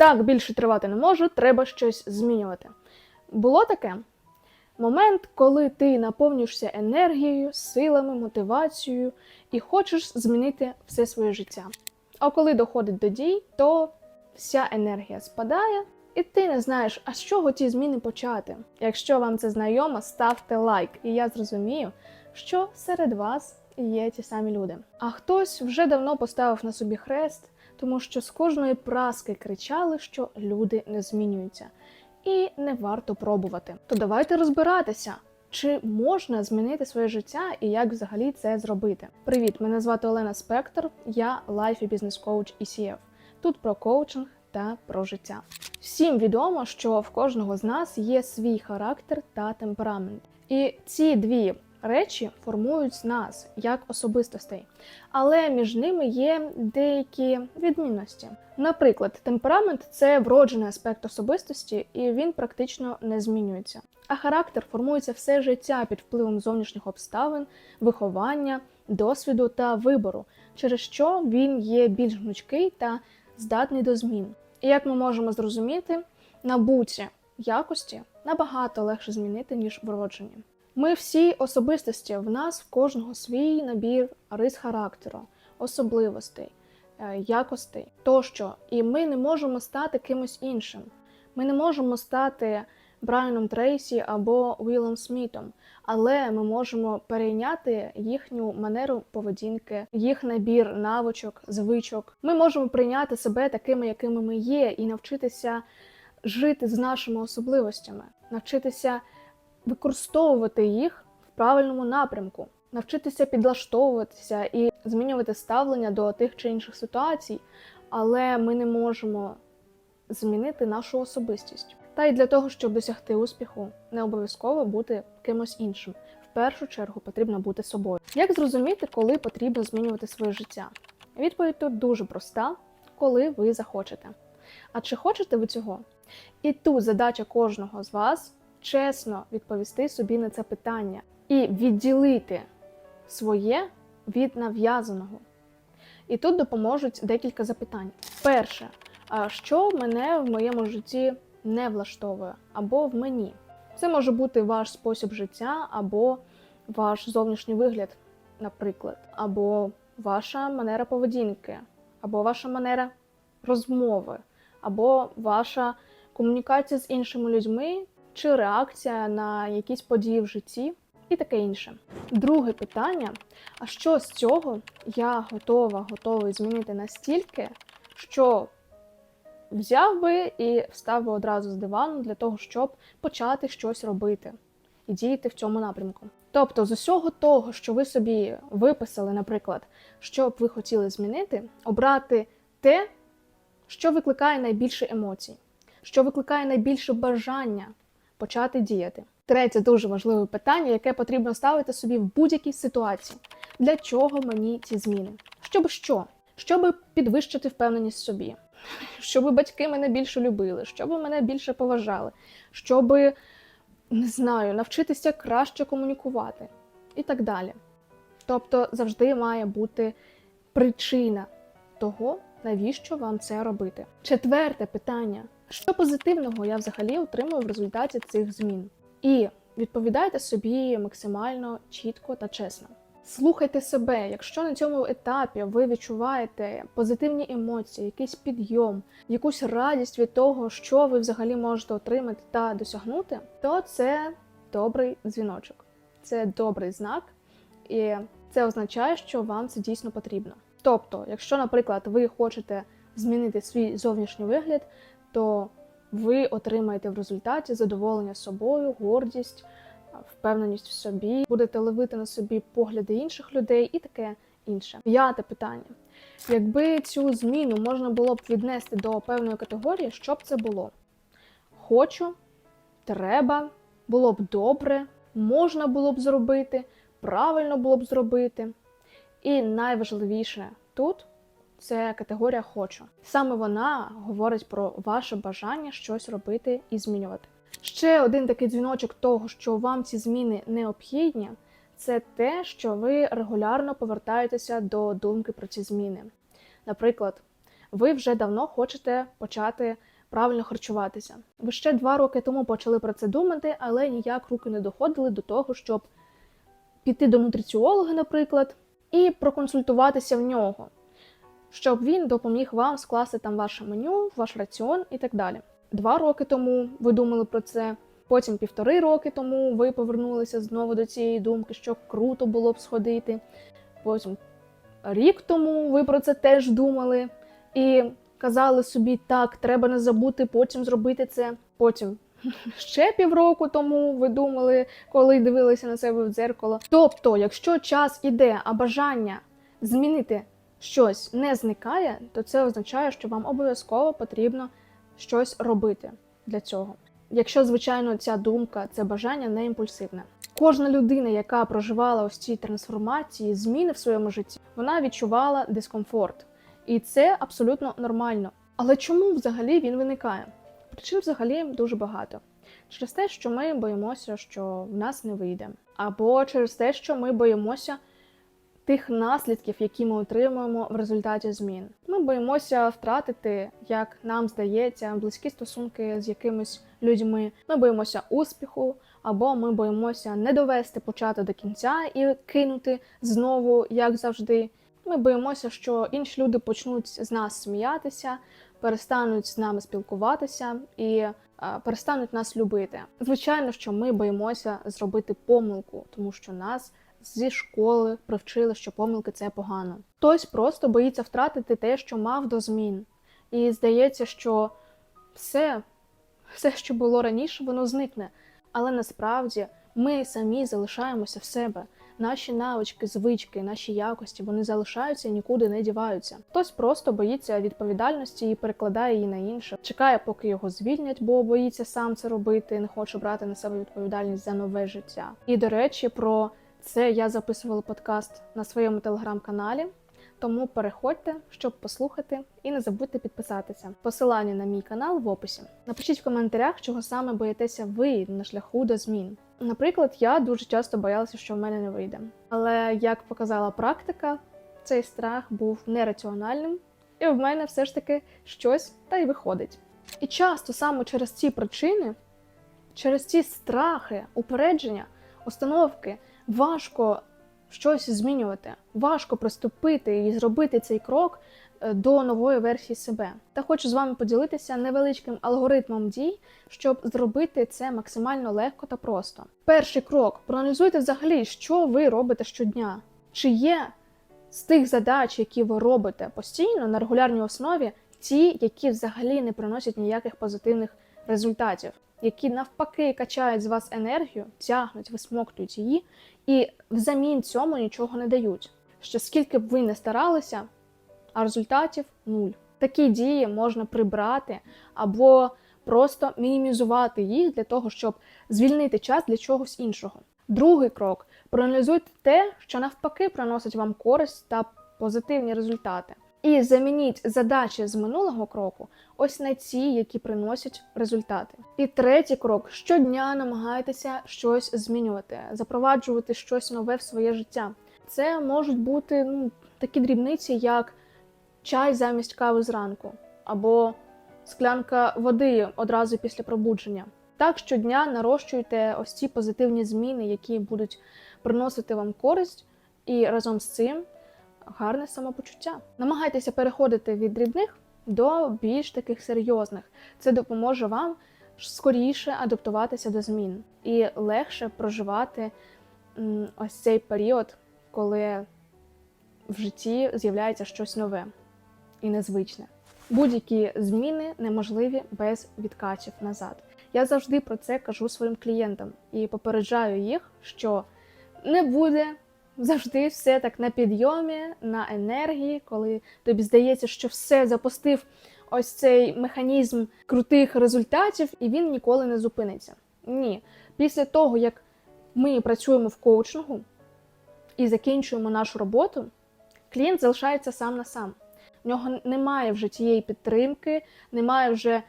Так більше тривати не може, треба щось змінювати. Було таке? Момент, коли ти наповнюєшся енергією, силами, мотивацією і хочеш змінити все своє життя. А коли доходить до дій, то вся енергія спадає, і ти не знаєш, а з чого ті зміни почати. Якщо вам це знайомо, ставте лайк, і я зрозумію, що серед вас є ті самі люди. А хтось вже давно поставив на собі хрест, тому що з кожної праски кричали, що люди не змінюються, і не варто пробувати. То давайте розбиратися. Чи можна змінити своє життя і як взагалі це зробити? Привіт, мене звати Олена Спектр, я лайф і бізнес коуч ECF. Тут про коучинг та про життя. Всім відомо, що в кожного з нас є свій характер та темперамент. І ці дві речі формують нас як особистостей, але між ними є деякі відмінності. Наприклад, темперамент це вроджений аспект особистості, і він практично не змінюється. А характер формується все життя під впливом зовнішніх обставин, виховання, досвіду та вибору, через що він є більш гнучкий та здатний до змін. І як ми можемо зрозуміти, набуті якості набагато легше змінити, ніж вроджені. Ми всі особистості, в нас в кожного свій набір рис характеру, особливостей, е, якостей тощо. І ми не можемо стати кимось іншим. Ми не можемо стати Брайаном Трейсі або Уілом Смітом, але ми можемо перейняти їхню манеру поведінки, їх набір навичок, звичок. Ми можемо прийняти себе такими, якими ми є, і навчитися жити з нашими особливостями, навчитися використовувати їх в правильному напрямку, навчитися підлаштовуватися і змінювати ставлення до тих чи інших ситуацій, але ми не можемо змінити нашу особистість. Та й для того, щоб досягти успіху, не обов'язково бути кимось іншим. В першу чергу потрібно бути собою. Як зрозуміти, коли потрібно змінювати своє життя? Відповідь тут дуже проста: коли ви захочете. А чи хочете ви цього? І тут задача кожного з вас чесно відповісти собі на це питання і відділити своє від нав'язаного. І тут допоможуть декілька запитань. Перше, що мене в моєму житті не влаштовує або в мені? Це може бути ваш спосіб життя, або ваш зовнішній вигляд, наприклад, або ваша манера поведінки, або ваша манера розмови, або ваша комунікація з іншими людьми, чи реакція на якісь події в житті, і таке інше. Друге питання: а що з цього я готова, готовий змінити настільки, що взяв би і встав би одразу з дивану для того, щоб почати щось робити і діяти в цьому напрямку. Тобто, з усього того, що ви собі виписали, наприклад, що б ви хотіли змінити, обрати те, що викликає найбільше емоцій, що викликає найбільше бажання почати діяти. Третє дуже важливе питання, яке потрібно ставити собі в будь-якій ситуації. Для чого мені ці зміни? Щоб що? Щоб підвищити впевненість в собі, щоб батьки мене більше любили, щоб мене більше поважали, щоб, не знаю, навчитися краще комунікувати і так далі. Тобто завжди має бути причина того, навіщо вам це робити. Четверте питання: що позитивного я взагалі отримую в результаті цих змін? І відповідайте собі максимально чітко та чесно. Слухайте себе, якщо на цьому етапі ви відчуваєте позитивні емоції, якийсь підйом, якусь радість від того, що ви взагалі можете отримати та досягнути, то це добрий дзвіночок, це добрий знак, і це означає, що вам це дійсно потрібно. Тобто, якщо, наприклад, ви хочете змінити свій зовнішній вигляд, то ви отримаєте в результаті задоволення собою, гордість, впевненість в собі, будете ловити на собі погляди інших людей і таке інше. П'яте питання: якби цю зміну можна було б віднести до певної категорії, що б це було? Хочу, треба, було б добре, можна було б зробити, правильно було б зробити. І найважливіше тут це категорія хочу. Саме вона говорить про ваше бажання щось робити і змінювати. Ще один такий дзвіночок того, що вам ці зміни необхідні, це те, що ви регулярно повертаєтеся до думки про ці зміни. Наприклад, ви вже давно хочете почати правильно харчуватися. Ви ще два роки тому почали про це думати, але ніяк руки не доходили до того, щоб піти до нутриціолога, наприклад, і проконсультуватися в нього, щоб він допоміг вам скласти там ваше меню, ваш раціон і так далі. Два роки тому ви думали про це. Потім півтори роки тому ви повернулися знову до цієї думки, що круто було б сходити. Потім рік тому ви про це теж думали і казали собі, так, треба не забути потім зробити це. Потім ще півроку тому ви думали, коли дивилися на себе в дзеркало. Тобто, якщо час іде, а бажання змінити щось не зникає, то це означає, що вам обов'язково потрібно щось робити для цього. Якщо, звичайно, ця думка, це бажання не імпульсивне. Кожна людина, яка проживала ось ці трансформації, зміни в своєму житті, вона відчувала дискомфорт. І це абсолютно нормально. Але чому взагалі він виникає? Причин взагалі дуже багато. Через те, що ми боїмося, що в нас не вийде, або через те, що ми боїмося тих наслідків, які ми отримуємо в результаті змін. Ми боїмося втратити, як нам здається, близькі стосунки з якимись людьми. Ми боїмося успіху, або ми боїмося не довести почати до кінця і кинути знову, як завжди. Ми боїмося, що інші люди почнуть з нас сміятися, перестануть з нами спілкуватися і е, перестануть нас любити. Звичайно, що ми боїмося зробити помилку, тому що нас зі школи привчили, що помилки це погано. Хтось просто боїться втратити те, що мав до змін, і здається, що все, все, що було раніше, воно зникне. Але насправді ми самі залишаємося в себе. Наші навички, звички, наші якості вони залишаються і нікуди не діваються. Хтось просто боїться відповідальності і перекладає її на інше, чекає, поки його звільнять, бо боїться сам це робити, не хоче брати на себе відповідальність за нове життя. І до речі, про це я записувала подкаст на своєму телеграм-каналі. Тому переходьте, щоб послухати, і не забудьте підписатися. Посилання на мій канал в описі. Напишіть в коментарях, чого саме боїтеся ви на шляху до змін. Наприклад, я дуже часто боялася, що в мене не вийде. Але як показала практика, цей страх був нераціональним, і в мене все ж таки щось та й виходить. І часто саме через ці причини, через ці страхи, упередження, установки важко щось змінювати, важко приступити і зробити цей крок е, до нової версії себе. Та хочу з вами поділитися невеличким алгоритмом дій, щоб зробити це максимально легко та просто. Перший крок: проаналізуйте взагалі, що ви робите щодня. Чи є з тих задач, які ви робите постійно на регулярній основі, ті, які взагалі не приносять ніяких позитивних результатів, які навпаки качають з вас енергію, тягнуть, висмоктують її, і взамін цьому нічого не дають. Що скільки б ви не старалися, а результатів нуль. Такі дії можна прибрати або просто мінімізувати їх для того, щоб звільнити час для чогось іншого. Другий крок проаналізуйте те, що навпаки приносить вам користь та позитивні результати. І замініть задачі з минулого кроку ось на ті, які приносять результати. І третій крок: щодня намагайтеся щось змінювати, запроваджувати щось нове в своє життя. Це можуть бути ну, такі дрібниці, як чай замість кави зранку, або склянка води одразу після пробудження. Так щодня нарощуйте ось ці позитивні зміни, які будуть приносити вам користь, і разом з цим гарне самопочуття. Намагайтеся переходити від дрібних до більш таких серйозних. Це допоможе вам скоріше адаптуватися до змін і легше проживати ось цей період, коли в житті з'являється щось нове і незвичне. Будь-які зміни неможливі без відкачів назад. Я завжди про це кажу своїм клієнтам і попереджаю їх, що не буде завжди все так на підйомі, на енергії, коли тобі здається, що все запустив ось цей механізм крутих результатів, і він ніколи не зупиниться. Ні. Після того, як ми працюємо в коучингу і закінчуємо нашу роботу, клієнт залишається сам на сам. В нього немає вже тієї підтримки, немає вже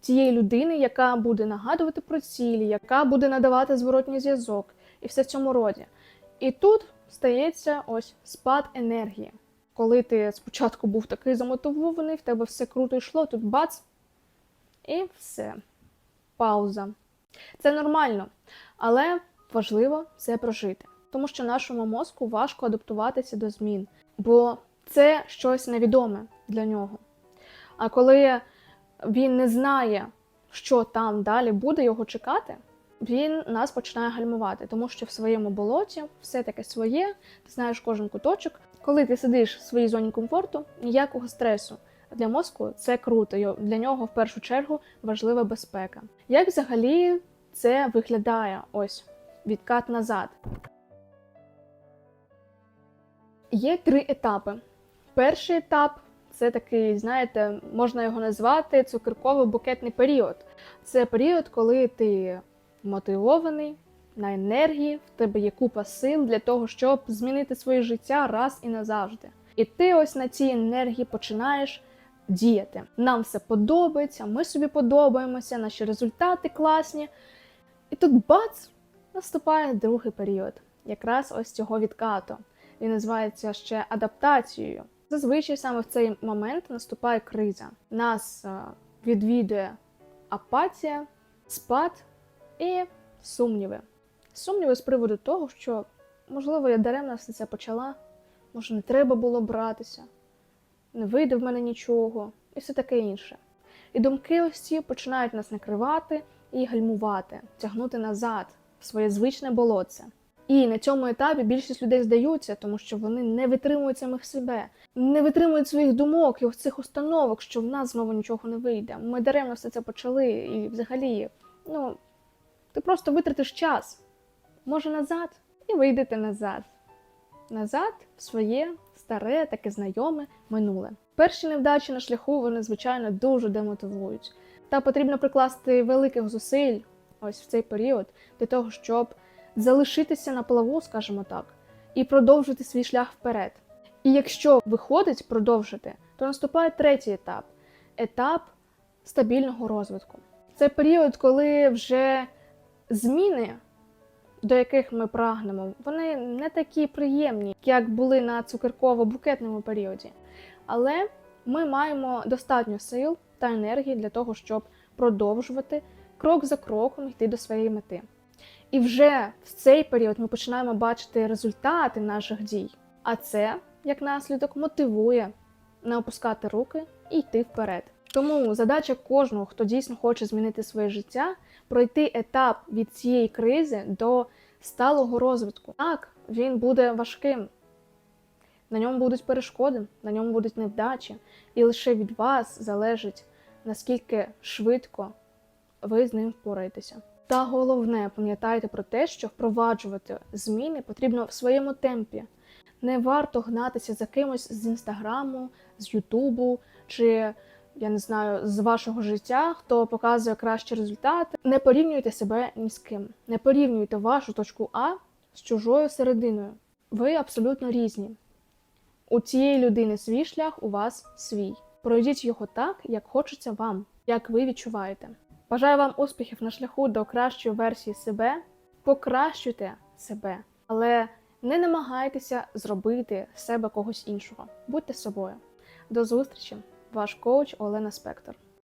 тієї людини, яка буде нагадувати про цілі, яка буде надавати зворотній зв'язок, і все в цьому роді. І тут стається ось спад енергії. коли ти спочатку був такий замотивований, в тебе все круто йшло, тут бац, і все. Пауза. Це нормально, але важливо це прожити, тому що нашому мозку важко адаптуватися до змін, бо це щось невідоме для нього. А коли він не знає, що там далі буде його чекати, він нас починає гальмувати, тому що в своєму болоті все таке своє, ти знаєш кожен куточок. Коли ти сидиш в своїй зоні комфорту, ніякого стресу. Для мозку це круто. Для нього в першу чергу важлива безпека. Як взагалі це виглядає? Ось відкат назад. Є три етапи. Перший етап це такий, знаєте, можна його назвати цукерково-букетний період. Це період, коли ти мотивований, на енергії, в тебе є купа сил для того, щоб змінити своє життя раз і назавжди. І ти ось на цій енергії починаєш діяти. Нам все подобається, ми собі подобаємося, наші результати класні. І тут бац! Наступає другий період, якраз ось цього відкату. Він називається ще адаптацією. Зазвичай саме в цей момент наступає криза. Нас е, відвідує апатія, спад і сумніви. Сумніви з приводу того, що, можливо, я даремно все це почала, може, не треба було братися, не вийде в мене нічого, і все таке інше. І думки ось ці починають нас накривати і гальмувати, тягнути назад в своє звичне болотце. І на цьому етапі більшість людей здаються, тому що вони не витримують самих себе, не витримують своїх думок і цих установок, що в нас знову нічого не вийде. Ми даремно все це почали, і взагалі, ну, ти просто витратиш час. Може назад, і вийдете назад. Назад в своє старе, таке знайоме минуле. Перші невдачі на шляху вони, звичайно, дуже демотивують. Та потрібно прикласти великих зусиль ось в цей період для того, щоб залишитися на плаву, скажімо так, і продовжити свій шлях вперед. І якщо виходить продовжити, то наступає третій етап етап стабільного розвитку. Це період, коли вже зміни, до яких ми прагнемо, вони не такі приємні, як були на цукерково-букетному періоді. Але ми маємо достатньо сил та енергії для того, щоб продовжувати крок за кроком йти до своєї мети. І вже в цей період ми починаємо бачити результати наших дій. А це, як наслідок, мотивує не опускати руки і йти вперед. Тому задача кожного, хто дійсно хоче змінити своє життя, пройти етап від цієї кризи до сталого розвитку. Так, він буде важким. На ньому будуть перешкоди, на ньому будуть невдачі, і лише від вас залежить, наскільки швидко ви з ним впораєтеся. Та головне, пам'ятайте про те, що впроваджувати зміни потрібно в своєму темпі. Не варто гнатися за кимось з інстаграму, з Ютубу чи я не знаю, з вашого життя, хто показує кращі результати. Не порівнюйте себе ні з ким. Не порівнюйте вашу точку А з чужою серединою. Ви абсолютно різні. У цієї людини свій шлях, у вас свій. Пройдіть його так, як хочеться вам, як ви відчуваєте. Бажаю вам успіхів на шляху до кращої версії себе. Покращуйте себе, але не намагайтеся зробити з себе когось іншого. Будьте собою. До зустрічі! Ваш коуч Олена Спектор.